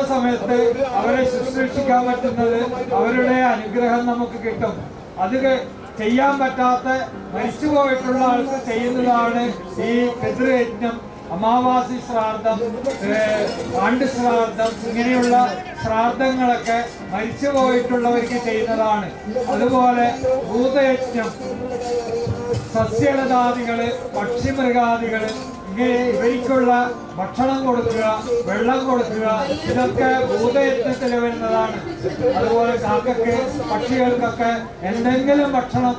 ജീവിക്കുന്ന സമയത്ത് അവരെ ശുശ്രൂഷിക്കാൻ പറ്റുന്നത് അവരുടെ അനുഗ്രഹം നമുക്ക് കിട്ടും. അത് ചെയ്യാൻ പറ്റാത്ത മരിച്ചുപോയിട്ടുള്ള ആൾക്ക് ചെയ്യുന്നതാണ് ഈ പിതൃയജ്ഞം അമാവാസി ശ്രാദ്ധം ആണ്ട് ശ്രാദ്ധം ഇങ്ങനെയുള്ള ശ്രാദ്ധങ്ങളൊക്കെ മരിച്ചു പോയിട്ടുള്ളവർക്ക് ചെയ്യുന്നതാണ്. അതുപോലെ ഭൂതയജ്ഞം സസ്യലതാദികൾ പക്ഷിമൃഗാദികൾ ഇങ്ങനെ ഇവയ്ക്കുള്ള ഭക്ഷണം കൊടുക്കുക വെള്ളം കൊടുക്കുക ഇതൊക്കെ ഭൂതയജ്ഞത്തിൽ വരുന്നതാണ്. അതുപോലെ കാക്കയ്ക്ക് പക്ഷികൾക്കൊക്കെ എന്തെങ്കിലും ഭക്ഷണം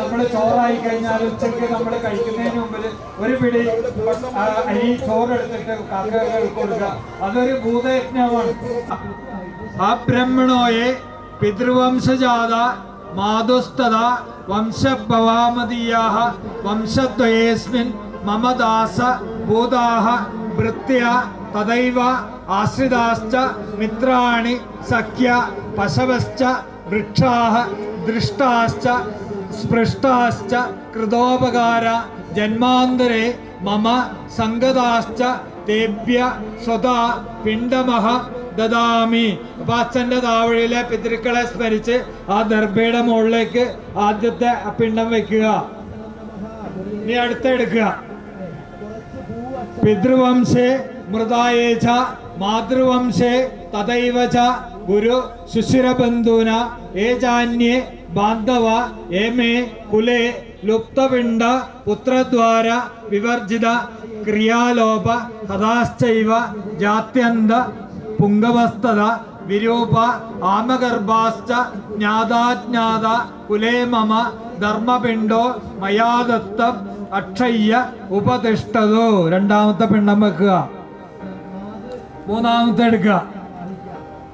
നമ്മൾ ചോറായി കഴിഞ്ഞാൽ ഉച്ചയ്ക്ക് നമ്മൾ കഴിക്കുന്നതിന് മുമ്പിൽ ഒരു പിടി അരി ചോറെടുത്തിട്ട് കാക്കകൾ കൊടുക്കുക. അതൊരു ഭൂതയജ്ഞമാണ് ആ ബ്രഹ്മണോയെ പിതൃവംശജാത മാതുസ്തത വംശഭവാമതീയാഹ വംശദ്വയേസ്മിൻ മമ ദാസ ഭൂതാഹ ഭൃത്യ തദൈവ ആശ്രിതാശ്ച മിത്രാണി സഖ്യ പശവശ്ച വൃക്ഷാഹ ദൃഷ്ടാശ്ച സ്പൃഷ്ടാശ്ച കൃതോപകാര ജന്മാന്തരെ മമ സംഗതാശ്ച തേഭ്യ സ്വതാ പിണ്ടമഹ ദദാമി. അപ്പൊ അച്ഛന്റെ താവഴിയിലെ പിതൃക്കളെ സ്മരിച്ച് ആ ദർഭയുടെ മുകളിലേക്ക് ആദ്യത്തെ പിണ്ടം വെക്കുക. ഇനി അടുത്തെടുക്കുക പിതൃവംശേ മൃതായേച മാതൃവംശേ തഥൈവച ഗുരു ശുശിരബന്ധുന ഏജാന്യേ ബാന്ധവ ഏമേ കുലേ ലുപ്തപിണ്ട പുത്രദ്വാര വിവർജിത ക്രിയാലോപ കഥാശ്ചൈവ ജാത്യന്ത പുങ്കവസ്തത വിരൂപ ആമഗർഭാശ്ച ജ്ഞാതാജ്ഞാത കുലേമമ ധർമ്മപിണ്ടോ മയാദത്തം അക്ഷയ്യ ഉപതിഷ്ഠതോ. രണ്ടാമത്തെ പിണ്ഡം വെക്കുക. മൂന്നാമത്തെ എടുക്കുക.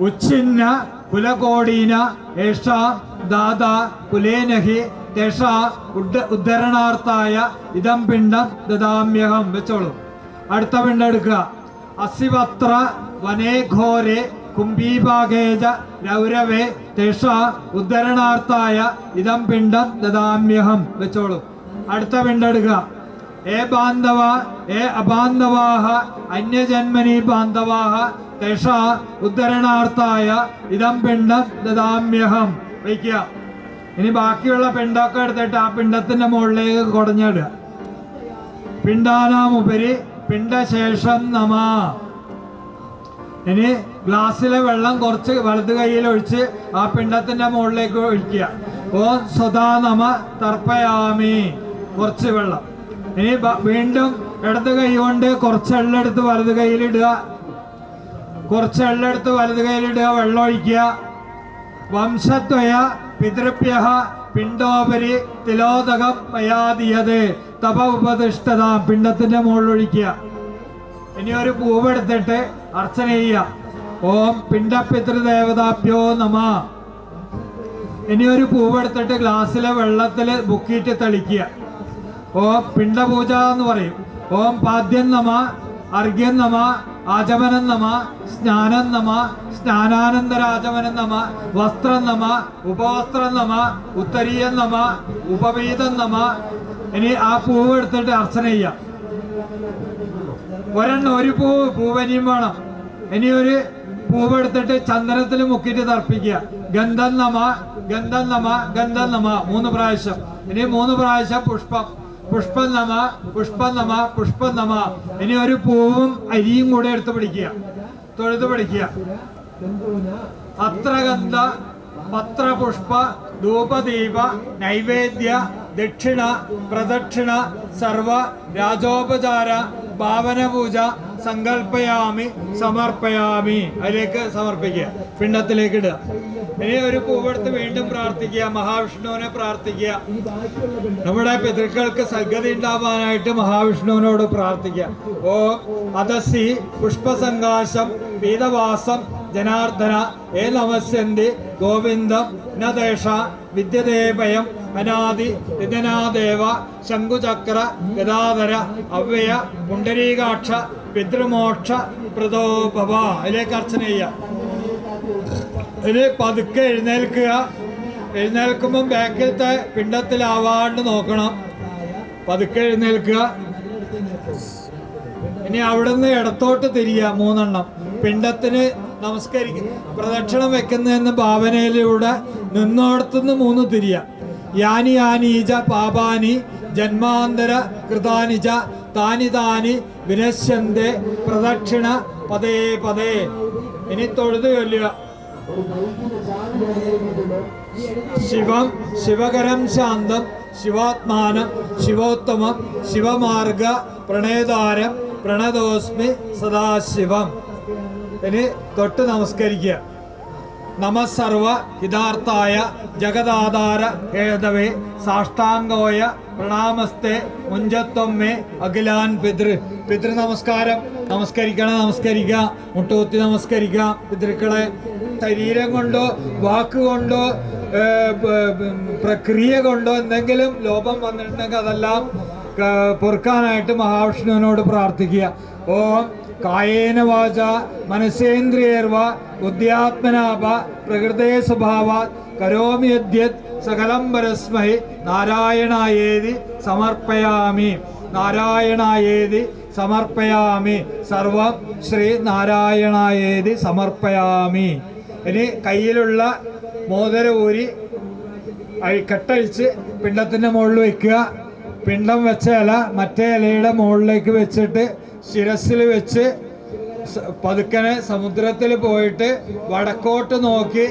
ഉച്ഛിന്ന കുലകോടീന ഏഷ ദാദ കുലേനഹി തേഷ ഉദ്ധ ഉദ്ധരണാർത്ഥായ ഇതം പിണ്ഡം ദദാമ്യഹം. വെച്ചോളൂ. അടുത്ത പിണ്ഡം എടുക്കുക. അസിവത്ര വനേ ഘോരെ കുംഭീഭാഗേജ രൗരവേ തേഷ ഉദ്ധരണാർത്ഥായ ഇതം പിണ്ടം ദദാമ്യഹം. വെച്ചോളൂ. അടുത്ത പിണ്ടെടുക്കുക ഏ ബാന്ധവ ഏ അബാന്ധവാഹ അന്യജന്മനി ബാന്ധവാഹ തേഷ ഉദ്ധരണാർത്ഥായ ഇതം പിണ്ടം ദദാമ്യഹം. വയ്ക്കുക. ഇനി ബാക്കിയുള്ള പിണ്ടൊക്കെ എടുത്തിട്ട് ആ പിണ്ടത്തിന്റെ മുകളിലേക്ക് കുടഞ്ഞിടുക. പിണ്ടാനാമുപരി പിണ്ടശേഷം നമ. ഇനി ഗ്ലാസ്സിലെ വെള്ളം കുറച്ച് വലത് കൈയിൽ ഒഴിച്ച് ആ പിണ്ടത്തിന്റെ മുകളിലേക്ക് ഒഴിക്കുക. ഓ സ്വതാ നമ തർപ്പയാമി. കുറച്ച് വെള്ളം. ഇനി വീണ്ടും ഇടത് കൈ കൊണ്ട് കുറച്ച് എള്ളെടുത്ത് വലത് കൈയിലിടുക കുറച്ച് എള്ളെടുത്ത് വലത് കൈയിലിടുക വെള്ളം ഒഴിക്കുക. വംശത്വയ പിതൃപ്യഹ പിണ്ടോപരി തിലോദകം മയാദിയത് തപ ഉപതിഷ്ഠത പിണ്ടത്തിന്റെ മുകളിലൊഴിക്കുക. ഇനി ഒരു പൂവെടുത്തിട്ട് അർച്ചന ചെയ്യുക. ഓം പിണ്ടപിതൃദേവതാഭ്യോ നമ. ഇനി ഒരു പൂവെടുത്തിട്ട് ഗ്ലാസ്സിലെ വെള്ളത്തിൽ ബുക്കിയിട്ട് തളിക്കുക. ഓം പിണ്ടപൂജ എന്ന് പറയും. ഓം പാദ്യം നമ അർഘ്യം നമ ആചമനം നമ സ്നാനം നമ സ്നാനാനന്തരാചമനം നമ വസ്ത്രം നമ ഉപവസ്ത്രം നമ ഉത്തരീയം നമ ഉപവീതം നമ ഇനി ആ പൂവ് എടുത്തിട്ട് അർച്ചന ചെയ്യാം. ഒരെണ്ണം ഒരു പൂവ് പൂവനിയും വേണം. ഇനി ഒരു പൂവ് എടുത്തിട്ട് ചന്ദനത്തിൽ മുക്കിയിട്ട് തർപ്പിക്കുക. ഗന്ധം നമ ഗന്ധം നമ ഗന്ധം നമ മൂന്ന് പ്രാവശ്യം. ഇനി മൂന്ന് പ്രാവശ്യം പുഷ്പം. പുഷ്പം നമ പുഷ്പം നമ പുഷ്പം നമ. ഇനി ഒരു പൂവും അരിയും കൂടെ എടുത്ത് പിടിക്കുക. തൊഴുത് പിടിക്കുക. അത്രഗന്ധ പത്രപുഷ്പ ധൂപദീപ നൈവേദ്യ ദക്ഷിണ പ്രദക്ഷിണ സർവ രാജോപചാര ഭാവന പൂജ സങ്കല്പയാമി സമർപ്പയാമി. അതിലേക്ക് സമർപ്പിക്കുക. പിണ്ടത്തിലേക്ക് ഇടുക. ഇനി ഒരു പൂവെടുത്ത് വീണ്ടും പ്രാർത്ഥിക്കുക. മഹാവിഷ്ണുവിനെ പ്രാർത്ഥിക്കുക. നമ്മുടെ പിതൃക്കൾക്ക് സദ്ഗതി ഉണ്ടാവാനായിട്ട് മഹാവിഷ്ണുവിനോട് പ്രാർത്ഥിക്കുക. ഓ അതസി പുഷ്പസങ്കാശം പീതവാസം ജനാർദ്ദന ഏ നമസ്യന്തി ഗോവിന്ദം നദേശ വിദ്യദേവയം അനാദി നിധനാദേവ ശംഖുചക്ര ഗതാധര അവ്യയ പുണ്ടരീകാക്ഷ പിതൃമോക്ഷ പ്രതോഭവ അതിലേക്ക് അർച്ചന ചെയ്യുക. പതുക്കെ എഴുന്നേൽക്കുക. എഴുന്നേൽക്കുമ്പം ബാക്കിലത്തെ പിണ്ടത്തിലാവാണ്ട് നോക്കണം. പതുക്കെ എഴുന്നേൽക്കുക. ഇനി അവിടുന്ന് ഇടത്തോട്ട് തിരിയുക മൂന്നെണ്ണം. പിണ്ടത്തിന് നമസ്കരിക്കും. പ്രദക്ഷിണം വെക്കുന്ന എന്ന ഭാവനയിലൂടെ നിന്നോടത്തുനിന്ന് മൂന്ന് തിരിയ. യാനി ആനീജ പാപാനി ജന്മാന്തര കൃതാനിജ താനി താനി വിനശ്യന്തെ പ്രദക്ഷിണ പതേ പതേ ഇനി തൊഴുത് ചൊല്ലുക. ശിവം ശിവകരം ശാന്തം ശിവാത്മാനം ശിവോത്തമം ശിവമാർഗ പ്രണേതാരം പ്രണതോസ്മി സദാശിവം. ഇനി തൊട്ട് നമസ്കരിക്കുക. നമസർവ ഹിതാർത്ഥായ ജഗദാധാര ഹേതവേ സാഷ്ടാംഗോയ പ്രണാമസ്തേ മുഞ്ചത്തൊമ്മേ അഖിലാൻ പിതൃ. പിതൃ നമസ്കാരം. നമസ്കരിക്കണം നമസ്കരിക്കുക. മുട്ടുകുത്തി നമസ്കരിക്കുക. പിതൃക്കളെ ശരീരം കൊണ്ടോ വാക്കുകൊണ്ടോ പ്രക്രിയ കൊണ്ടോ എന്തെങ്കിലും ലോപം വന്നിട്ടുണ്ടെങ്കിൽ അതെല്ലാം പൊറുക്കാനായിട്ട് മഹാവിഷ്ണുവിനോട് പ്രാർത്ഥിക്കുക. ഓം കായേന വാച മനസേന്ദ്രിയർവ ബുദ്ധ്യാത്മനാഭ പ്രകൃതേ സ്വഭാവ കരോമി സകലം പരസ്മൈ നാരായണായേതി സമർപ്പയാമി. നാരായണായേതി സമർപ്പയാമി. സർവം ശ്രീ നാരായണായേതി സമർപ്പയാമി. ഇനി കയ്യിലുള്ള മോതിര ഊരി കെട്ടഴിച്ച് പിണ്ടത്തിന്റെ മുകളിൽ വയ്ക്കുക. പിണ്ടം വെച്ച ഇല മറ്റേ ഇലയുടെ മുകളിലേക്ക് വെച്ചിട്ട് ശിരസിൽ വെച്ച് പതുക്കനെ സമുദ്രത്തിൽ പോയിട്ട് വടക്കോട്ട് നോക്കി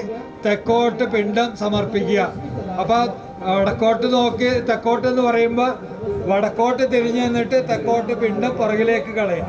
തെക്കോട്ട് പിണ്ടം സമർപ്പിക്കുക. അപ്പൊ വടക്കോട്ട് നോക്കി തെക്കോട്ട് എന്ന് പറയുമ്പോൾ വടക്കോട്ട് തിരിഞ്ഞു നിന്നിട്ട് തെക്കോട്ട് പിണ്ടം പുറകിലേക്ക് കളയാം